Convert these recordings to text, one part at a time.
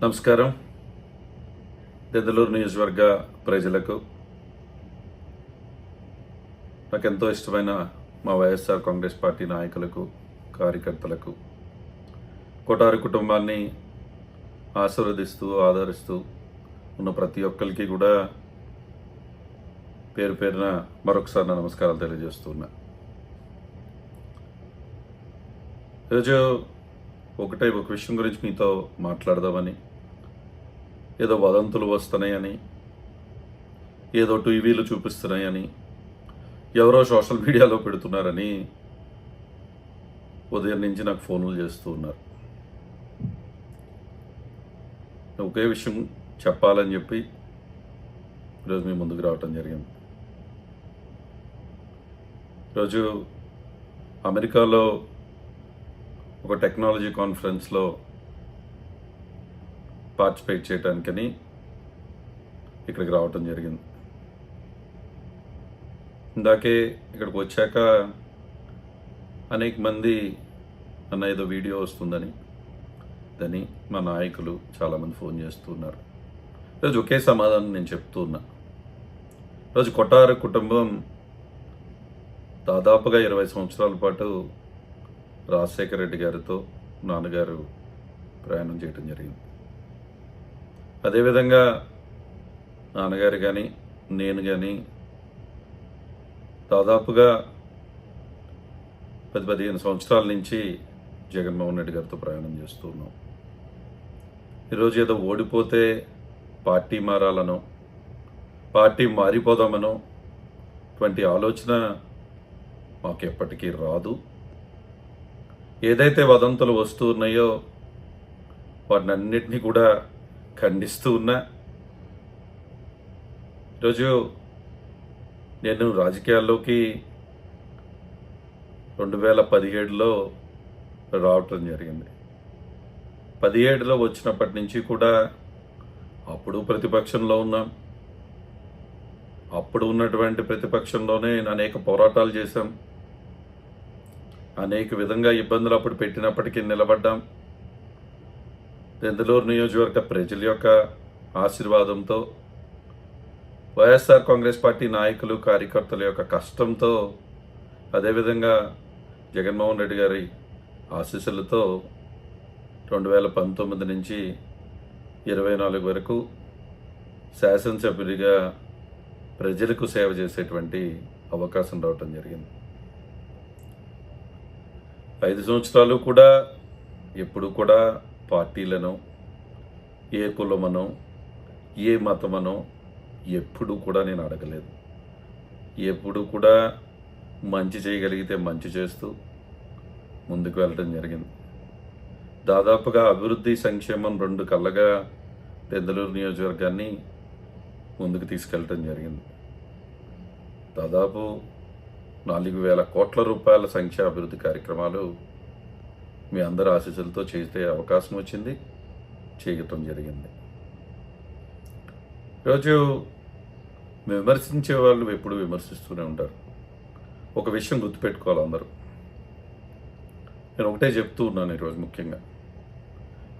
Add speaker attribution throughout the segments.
Speaker 1: నమస్కారం. దెందలూరు నియోజకవర్గ ప్రజలకు నాకు ఎంతో ఇష్టమైన మా వైఎస్ఆర్ కాంగ్రెస్ పార్టీ నాయకులకు కార్యకర్తలకు కోటారి కుటుంబాన్ని ఆశీర్వదిస్తూ ఆదరిస్తూ ఉన్న ప్రతి ఒక్కరికి కూడా పేరు పేరున మరొకసారి నా నమస్కారాలు తెలియజేస్తున్నా ఈరోజు ఒకటే ఒక విషయం గురించి మీతో మాట్లాడదామని. ఏదో వదంతులు వస్తున్నాయని ఏదో టీవీలు చూపిస్తున్నాయని ఎవరో సోషల్ మీడియాలో పెడుతున్నారని ఉదయం నుంచి నాకు ఫోన్లు చేస్తూ ఉన్నారు. ఒకే విషయం చెప్పాలని చెప్పి ఈరోజు మీ ముందుకు రావటం జరిగింది. ఈరోజు అమెరికాలో ఒక టెక్నాలజీ కాన్ఫరెన్స్లో పార్టిసిపేట్ చేయడానికని ఇక్కడికి రావటం జరిగింది. ఇందాకే ఇక్కడికి వచ్చాక అనేక మంది అన్న ఏదో వీడియో వస్తుందని దాన్ని మా నాయకులు చాలామంది ఫోన్ చేస్తున్నారు రోజు ఈరోజు ఒకే సమాధానం నేను చెప్తూ ఉన్నా. ఈరోజు కొట్టార కుటుంబం దాదాపుగా ఇరవై సంవత్సరాల పాటు రాజశేఖర రెడ్డి గారితో నాన్నగారు ప్రయాణం చేయటం జరిగింది. అదేవిధంగా నాన్నగారు కానీ నేను కానీ దాదాపుగా పది పదిహేను సంవత్సరాల నుంచి జగన్మోహన్ రెడ్డి గారితో ప్రయాణం చేస్తూ ఉన్నాం. ఈరోజు ఏదో ఓడిపోతే పార్టీ మారాలనో పార్టీ మారిపోదామనో అటువంటి ఆలోచన మాకు ఎప్పటికీ రాదు. ఏదైతే వదంతులు వస్తూ ఉన్నాయో వాటిని అన్నిటినీ కూడా ఖండిస్తూ ఉన్నా ఈరోజు నేను రాజకీయాల్లోకి రెండు వేల పదిహేడులో రావటం జరిగింది. పదిహేడులో వచ్చినప్పటి నుంచి కూడా అప్పుడు ప్రతిపక్షంలో ఉన్నాం. అప్పుడు ఉన్నటువంటి ప్రతిపక్షంలోనే అనేక పోరాటాలు చేశాం. అనేక విధంగా ఇబ్బందులు అప్పుడు పెట్టినప్పటికీ నిలబడ్డాం. దెందులూరు నియోజకవర్గ ప్రజల యొక్క ఆశీర్వాదంతో వైఎస్ఆర్ కాంగ్రెస్ పార్టీ నాయకులు కార్యకర్తల యొక్క కష్టంతో అదేవిధంగా జగన్మోహన్ రెడ్డి గారి ఆశీస్సులతో రెండు వేల పంతొమ్మిది నుంచి ఇరవై నాలుగు వరకు శాసనసభ్యుడిగా ప్రజలకు సేవ చేసేటువంటి అవకాశం రావటం జరిగింది. ఐదు సంవత్సరాలు కూడా ఎప్పుడు కూడా పార్టీలను ఏ కులమనో ఏ మతమనో ఎప్పుడు కూడా నేను అడగలేదు. ఎప్పుడు కూడా మంచి చేయగలిగితే మంచి చేస్తూ ముందుకు వెళ్ళడం జరిగింది. దాదాపుగా అభివృద్ధి సంక్షేమం రెండు కళ్ళగా పెద్దలూరు నియోజకవర్గాన్ని ముందుకు తీసుకెళ్ళటం జరిగింది. దాదాపు నాలుగు వేల కోట్ల రూపాయల సంఖ్య అభివృద్ధి కార్యక్రమాలు మీ అందరి ఆశీస్సులతో చేసే అవకాశం వచ్చింది చేయటం జరిగింది. ఈరోజు విమర్శించే వాళ్ళు ఎప్పుడు విమర్శిస్తూనే ఉంటారు. ఒక విషయం గుర్తుపెట్టుకోవాలి అందరూ. నేను ఒకటే చెప్తూ ఉన్నాను ఈరోజు ముఖ్యంగా.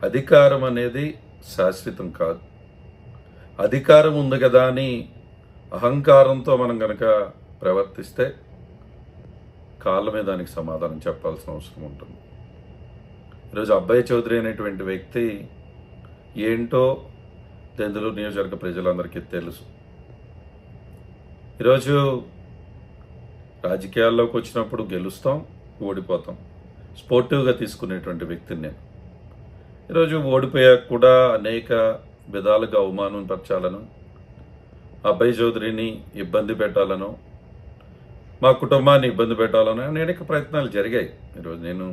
Speaker 1: అధికారం అనేది శాశ్వతం కాదు. అధికారం ఉంది కదా అని అహంకారంతో మనం కనుక ప్రవర్తిస్తే కాళ్ళమే దానికి సమాధానం చెప్పాల్సిన అవసరం ఉంటుంది. ఈరోజు అబ్బాయి చౌదరి అనేటువంటి వ్యక్తి ఏంటో దెందులూరు నియోజకవర్గ ప్రజలందరికీ తెలుసు. ఈరోజు రాజకీయాల్లోకి వచ్చినప్పుడు గెలుస్తాం ఓడిపోతాం. స్పోర్టివ్గా తీసుకునేటువంటి వ్యక్తిని నేను. ఈరోజు ఓడిపోయాక కూడా అనేక విధాలుగా అవమానం పరచాలను అబ్బాయి చౌదరిని ఇబ్బంది పెట్టాలను మా కుటుంబాన్ని ఇబ్బంది పెట్టాలని అనేక ప్రయత్నాలు జరిగాయి. ఈరోజు నేను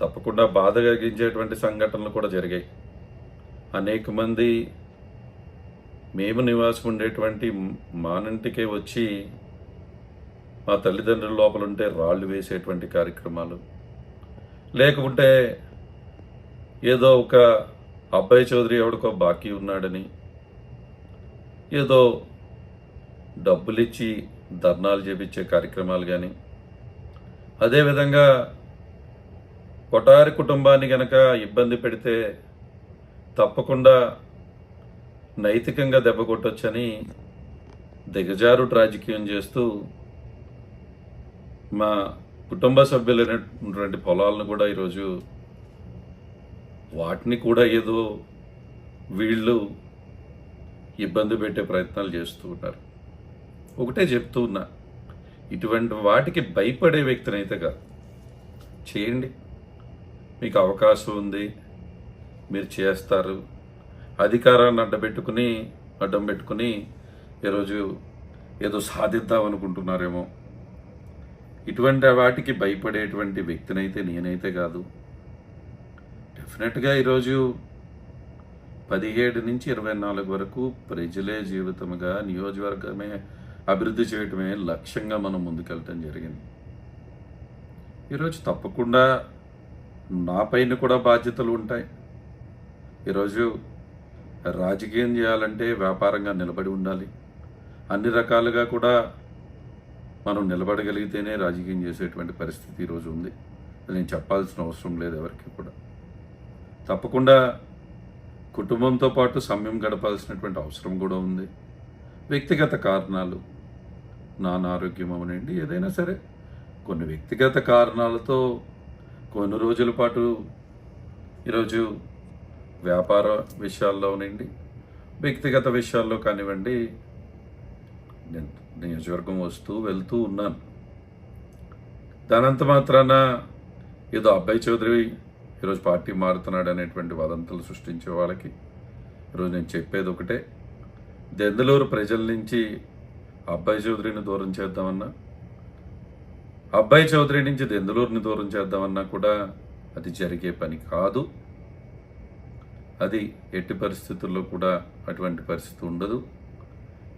Speaker 1: తప్పకుండా బాధ కలిగించేటువంటి సంఘటనలు కూడా జరిగాయి. అనేక మంది మేము నివాసం ఉండేటువంటి మానంటికే వచ్చి మా తల్లిదండ్రుల లోపల ఉంటే రాళ్ళు వేసేటువంటి కార్యక్రమాలు లేకుంటే ఏదో ఒక అబ్బాయి చౌదరి ఎవడికో బాకీ ఉన్నాడని ఏదో డబ్బులిచ్చి ధర్నాలు చేపించే కార్యక్రమాలు కానీ అదేవిధంగా కొటారి కుటుంబాన్ని గనక ఇబ్బంది పెడితే తప్పకుండా నైతికంగా దెబ్బ కొట్టొచ్చని దిగజారు రాజకీయం చేస్తూ మా కుటుంబ సభ్యులైనటువంటి పొలాలను కూడా ఈరోజు వాటిని కూడా ఏదో వీళ్ళు ఇబ్బంది పెట్టే ప్రయత్నాలు చేస్తూ ఉన్నారు. ఒకటే చెప్తూ ఉన్నా ఇటువంటి వాటికి భయపడే వ్యక్తినైతే కాదు. చేయండి. మీకు అవకాశం ఉంది. మీరు చేస్తారు. అధికారాన్ని అడ్డబెట్టుకుని అడ్డం పెట్టుకుని ఈరోజు ఏదో సాధిద్దాం అనుకుంటున్నారేమో. ఇటువంటి వాటికి భయపడేటువంటి వ్యక్తినైతే నేనైతే కాదు. డెఫినెట్గా ఈరోజు పదిహేడు నుంచి ఇరవై నాలుగు వరకు ప్రజలే జీవితముగా నియోజకవర్గమే అభివృద్ధి చేయటమే లక్ష్యంగా మనం ముందుకెళ్ళటం జరిగింది. ఈరోజు తప్పకుండా నా పైన కూడా బాధ్యతలు ఉంటాయి. ఈరోజు రాజకీయం చేయాలంటే వ్యాపారంగా నిలబడి ఉండాలి. అన్ని రకాలుగా కూడా మనం నిలబడగలిగితేనే రాజకీయం చేసేటువంటి పరిస్థితి ఈరోజు ఉంది. అది నేను చెప్పాల్సిన అవసరం లేదు ఎవరికి కూడా. తప్పకుండా కుటుంబంతో పాటు సమయం గడపాల్సినటువంటి అవసరం కూడా ఉంది. వ్యక్తిగత కారణాలు నాన్న ఆరోగ్యం అవనండి ఏదైనా సరే కొన్ని వ్యక్తిగత కారణాలతో కొన్ని రోజుల పాటు ఈరోజు వ్యాపార విషయాల్లోనండి వ్యక్తిగత విషయాల్లో కానివ్వండి నేను నియోజకవర్గం వస్తూ వెళ్తూ ఉన్నాను. దానంత మాత్రాన ఏదో అబ్బాయి చౌదరి ఈరోజు పార్టీ మారుతున్నాడు అనేటువంటి వదంతులు సృష్టించే వాళ్ళకి ఈరోజు నేను చెప్పేది ఒకటే. దెందలూరు ప్రజల నుంచి అబ్బాయి చౌదరిని దూరం చేద్దామన్నా? అబ్బాయి చౌదరి నుంచి దెందలూరుని దూరం చేద్దామన్నా కూడా అది జరిగే పని కాదు. అది ఎట్టి పరిస్థితుల్లో కూడా అటువంటి పరిస్థితి ఉండదు.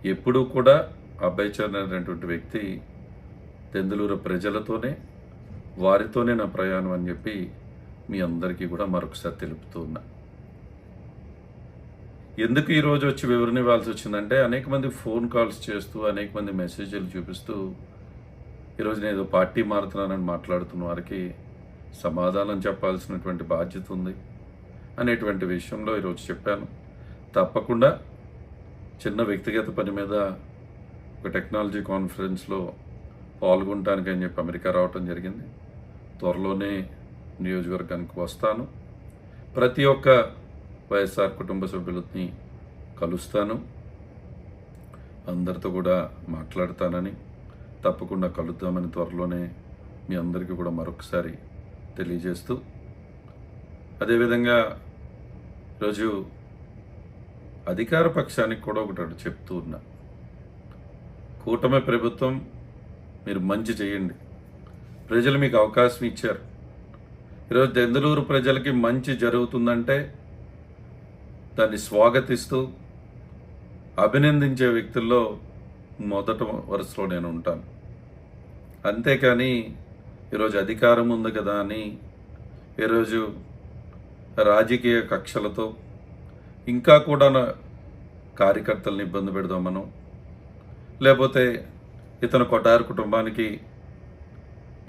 Speaker 1: ఎప్పుడూ కూడా అబ్బాయి చౌదరి అనేటువంటి వ్యక్తి దెందులూరు ప్రజలతోనే వారితోనే నా ప్రయాణం అని చెప్పి మీ అందరికీ కూడా మరొకసారి తెలుపుతూ ఉన్నా. ఎందుకు ఈరోజు వచ్చి వివరణ ఇవ్వాల్సి వచ్చిందంటే అనేక మంది ఫోన్ కాల్స్ చేస్తూ అనేక మంది మెసేజ్లు చూపిస్తూ ఈరోజు నేను ఏదో పార్టీ మారుతున్నానని మాట్లాడుతున్న వారికి సమాధానం చెప్పాల్సినటువంటి బాధ్యత ఉంది అనేటువంటి విషయంలో ఈరోజు చెప్పాను. తప్పకుండా చిన్న వ్యక్తిగత పని మీద ఒక టెక్నాలజీ కాన్ఫరెన్స్లో పాల్గొనడానికి అని చెప్పి అమెరికా రావటం జరిగింది. త్వరలోనే నియోజకవర్గానికి వస్తాను. ప్రతి ఒక్క వైఎస్ఆర్ కుటుంబ సభ్యులని కలుస్తాను. అందరితో కూడా మాట్లాడతానని తప్పకుండా కలుద్దామని త్వరలోనే మీ అందరికీ కూడా మరొకసారి తెలియజేస్తూ అదేవిధంగా ఈరోజు అధికార పక్షానికి కూడా ఒకటి చెప్తూ ఉన్నా. కూటమి ప్రభుత్వం మీరు మంచి చేయండి. ప్రజలు మీకు అవకాశం ఇచ్చారు. ఈరోజు దెందలూరు ప్రజలకి మంచి జరుగుతుందంటే దాన్ని స్వాగతిస్తూ అభినందించే వ్యక్తుల్లో మొదట వరుసలో నేను ఉంటాను. అంతేకాని ఈరోజు అధికారం ఉంది కదా అని ఈరోజు రాజకీయ కక్షలతో ఇంకా కూడా నా కార్యకర్తలను ఇబ్బంది పెడదాం మనం. లేకపోతే ఇతను కొటారు కుటుంబానికి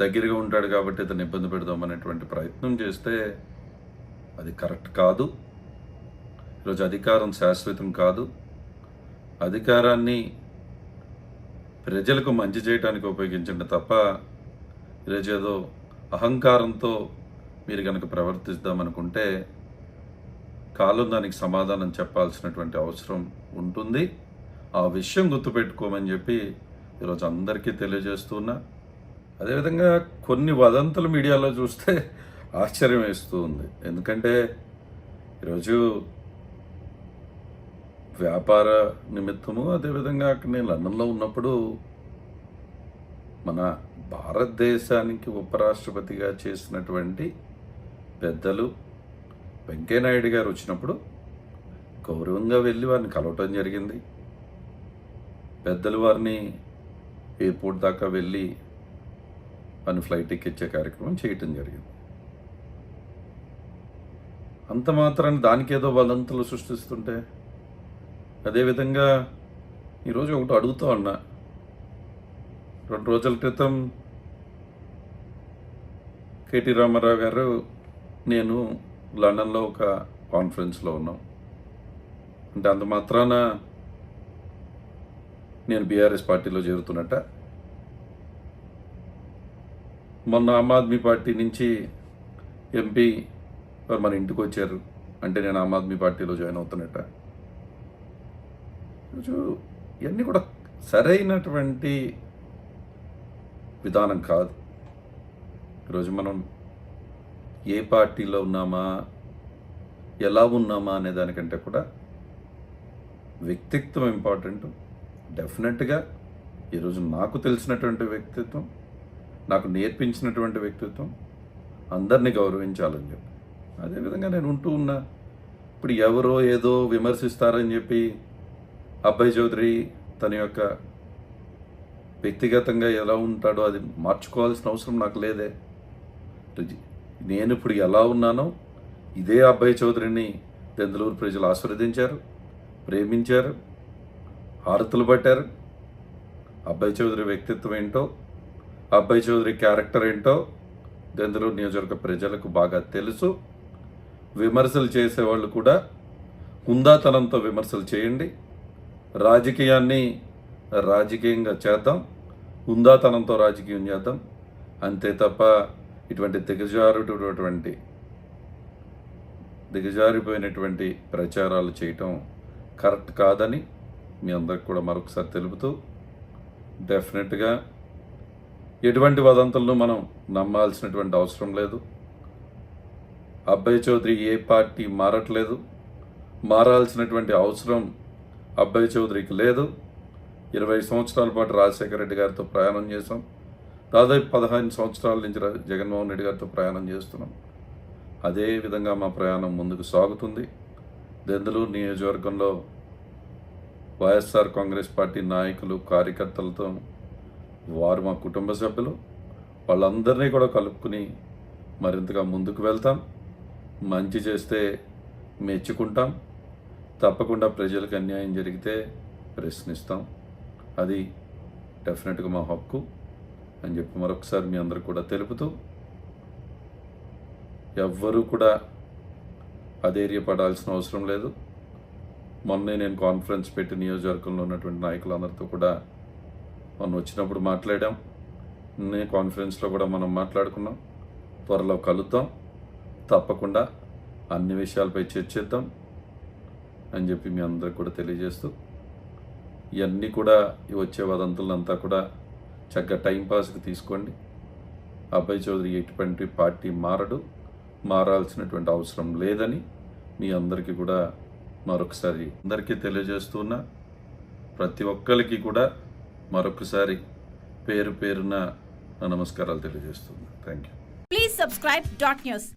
Speaker 1: దగ్గరగా ఉంటాడు కాబట్టి ఇతను ఇబ్బంది పెడదాం అనేటువంటి ప్రయత్నం చేస్తే అది కరెక్ట్ కాదు. ఈరోజు అధికారం శాశ్వతం కాదు. అధికారాన్ని ప్రజలకు మంచి చేయడానికి ఉపయోగించండి తప్ప ఈరోజు ఏదో అహంకారంతో మీరు కనుక ప్రవర్తిద్దామనుకుంటే కాలం దానికి సమాధానం చెప్పాల్సినటువంటి అవసరం ఉంటుంది. ఆ విషయం గుర్తుపెట్టుకోమని చెప్పి ఈరోజు అందరికీ తెలియజేస్తున్నా అదేవిధంగా కొన్ని వదంతులు మీడియాలో చూస్తే ఆశ్చర్యం వేస్తూ ఉంది. ఎందుకంటే ఈరోజు వ్యాపార నిమిత్తము అదేవిధంగా అక్కడ నేను లండన్లో ఉన్నప్పుడు మన భారతదేశానికి ఉపరాష్ట్రపతిగా చేసినటువంటి పెద్దలు వెంకయ్యనాయుడు గారు వచ్చినప్పుడు గౌరవంగా వెళ్ళి వారిని కలవటం జరిగింది. పెద్దలు వారిని ఎయిర్పోర్ట్ దాకా వెళ్ళి వారిని ఫ్లైట్ ఎక్కించే కార్యక్రమం చేయటం జరిగింది. అంత మాత్రాన్ని దానికి ఏదో వదంతులు సృష్టిస్తుంటే అదేవిధంగా ఈరోజు ఒకటి అడుగుతూ ఉన్నా. రెండు రోజుల క్రితం కేటీ రామారావు గారు నేను లండన్లో ఒక కాన్ఫరెన్స్లో ఉన్నాం. అంటే అంత మాత్రాన నేను బీఆర్ఎస్ పార్టీలో చేరుతున్నట్ట. మొన్న ఆమ్ ఆద్మీ పార్టీ నుంచి ఎంపీ వారు మన ఇంటికి వచ్చారు. అంటే నేను ఆమ్ ఆద్మీ పార్టీలో జాయిన్ అవుతున్నట్ట. ఇవన్నీ కూడా సరైనటువంటి విధానం కాదు. ఈరోజు మనం ఏ పార్టీలో ఉన్నామా ఎలా ఉన్నామా అనే దానికంటే కూడా వ్యక్తిత్వం ఇంపార్టెంట్ డెఫినెట్గా ఈరోజు నాకు తెలిసినటువంటి వ్యక్తిత్వం నాకు నేర్పించినటువంటి వ్యక్తిత్వం అందరినీ గౌరవించాలని చెప్పి. అదేవిధంగా నేను ఉంటూ ఉన్నా ఇప్పుడు ఎవరో ఏదో విమర్శిస్తారని చెప్పి అబ్బాయి చౌదరి తన యొక్క వ్యక్తిగతంగా ఎలా ఉంటాడో అది మార్చుకోవాల్సిన అవసరం నాకు లేదే. నేను ఇప్పుడు ఎలా ఉన్నానో ఇదే అబ్బాయి చౌదరిని దెందులూరు ప్రజలు ఆశీర్వదించారు ప్రేమించారు హారతులు పట్టారు. అబ్బాయి చౌదరి వ్యక్తిత్వం ఏంటో అబ్బాయి చౌదరి క్యారెక్టర్ ఏంటో దెందులూరు నియోజకవర్గ ప్రజలకు బాగా తెలుసు. విమర్శలు చేసేవాళ్ళు కూడా హుందాతనంతో విమర్శలు చేయండి. రాజకీయాన్ని రాజకీయంగా చేద్దాం హుందాతనంతో రాజకీయం చేద్దాం. అంతే తప్ప ఇటువంటి దిగజారుటటువంటి దిగజారిపోయినటువంటి ప్రచారాలు చేయటం కరెక్ట్ కాదని మీ అందరికి కూడా మరొకసారి తెలుపుతూ డెఫినెట్గా ఎటువంటి వదంతులను మనం నమ్మాల్సినటువంటి అవసరం లేదు. అబ్బాయి చౌదరి ఏ పార్టీ మారట్లేదు. మారాల్సినటువంటి అవసరం అబ్బాయి చౌదరికి లేదు. ఇరవై సంవత్సరాల పాటు రాజశేఖర రెడ్డి గారితో ప్రయాణం చేశాం. దాదాపు పదహైదు సంవత్సరాల నుంచి జగన్మోహన్ రెడ్డి గారితో ప్రయాణం చేస్తున్నాం. అదే విధంగా మా ప్రయాణం ముందుకు సాగుతుంది. దెందలూరు నియోజకవర్గంలో వైఎస్ఆర్ కాంగ్రెస్ పార్టీ నాయకులు కార్యకర్తలతో వారు మా కుటుంబ సభ్యులు. వాళ్ళందరినీ కూడా కలుపుకుని మరింతగా ముందుకు వెళ్తాం. మంచి చేస్తే మెచ్చుకుంటాం. తప్పకుండా ప్రజలకు అన్యాయం జరిగితే ప్రశ్నిస్తాం. అది డెఫినెట్గా మా హక్కు అని చెప్పి మరొకసారి మీ అందరు కూడా తెలుపుతూ ఎవ్వరూ కూడా అధైర్యపడాల్సిన అవసరం లేదు. మొన్నే నేను కాన్ఫరెన్స్ పెట్టి నియోజకవర్గంలో ఉన్నటువంటి నాయకులందరితో కూడా మొన్న వచ్చినప్పుడు మాట్లాడాం. నిన్నే కాన్ఫరెన్స్లో కూడా మనం మాట్లాడుకున్నాం. త్వరలో కలుద్దాం. తప్పకుండా అన్ని విషయాలపై చర్చిద్దాం. అని చెప్పి మీ అందరికి కూడా తెలియజేస్తూ ఇవన్నీ కూడా వచ్చే వదంతులంతా కూడా చక్కగా టైంపాస్కి తీసుకోండి. అబ్బాయి చౌదరి ఎటువంటి పార్టీ మారడు మారాల్సినటువంటి అవసరం లేదని మీ అందరికీ కూడా మరొకసారి అందరికీ తెలియజేస్తున్నా. ప్రతి ఒక్కరికి కూడా మరొకసారి పేరు పేరున నమస్కారాలు తెలియజేస్తున్నా. Thank you
Speaker 2: please subscribe dot news.